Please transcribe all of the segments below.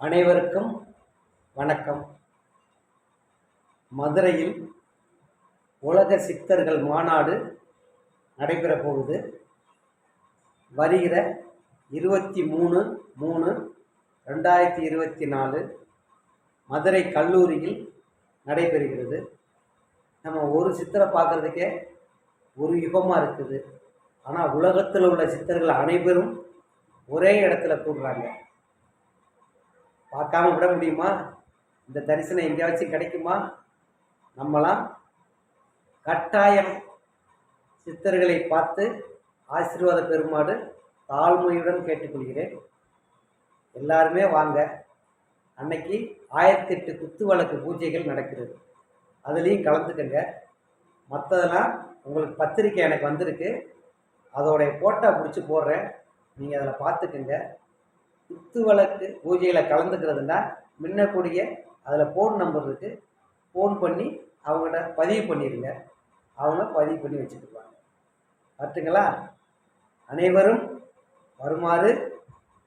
அனைவருக்கும் வணக்கம். மதுரையில் உலக சித்தர்கள் மாநாடு நடைபெறப் போகுது வருகிற இருபத்தி மூணு மூணு ரெண்டாயிரத்தி இருபத்தி நாலு மதுரை கல்லூரியில் நடைபெறுகிறது. நம்ம ஒரு சித்தரை பார்க்குறதுக்கே ஒரு யுகமாக இருக்குது. ஆனால் உலகத்தில் உள்ள சித்தர்கள் அனைவரும் ஒரே இடத்துல கூடுறாங்க. பார்க்காம விட முடியுமா? இந்த தரிசனம் எங்கேயாச்சும் கிடைக்குமா? நம்மளாம் கட்டாயம் சித்தர்களை பார்த்து ஆசீர்வாத பெருமாடு தாழ்மையுடன் கேட்டுக்கொள்கிறேன். எல்லாருமே வாங்க. அன்னைக்கு ஆயிரத்தி எட்டு குத்து வழக்கு பூஜைகள் நடக்கிறது. அதுலேயும் கலந்துக்கங்க. மற்றதெல்லாம் உங்களுக்கு பத்திரிக்கை எனக்கு வந்திருக்கு. அதோடைய ஃபோட்டோ பிடிச்சி போடுறேன். நீங்கள் அதில் பார்த்துக்குங்க. குத்து வழக்கு பூஜையில் கலந்துக்கிறதுனா முன்னக்கூடிய அதில் ஃபோன் நம்பர் இருக்குது ஃபோன் பண்ணி அவங்கள்ட்ட பதிவு பண்ணிடுங்க அவங்க பதிவு பண்ணி வச்சுருப்பாங்க பார்த்துங்களா? அனைவரும் வருமாறு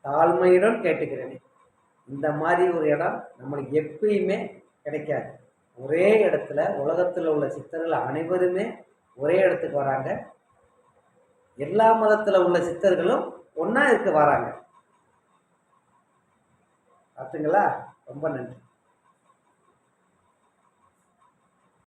தாழ்மையுடன் கேட்டுக்கிறேன். இந்த மாதிரி ஒரு இடம் நம்மளுக்கு எப்பயுமே கிடைக்காது. ஒரே இடத்துல உலகத்தில் உள்ள சித்தர்கள் அனைவருமே ஒரே இடத்துக்கு வராங்க. எல்லா மதத்தில் உள்ள சித்தர்களும் ஒன்றா இருக்க வராங்க. பார்த்துங்களா? ரொம்ப நன்றி.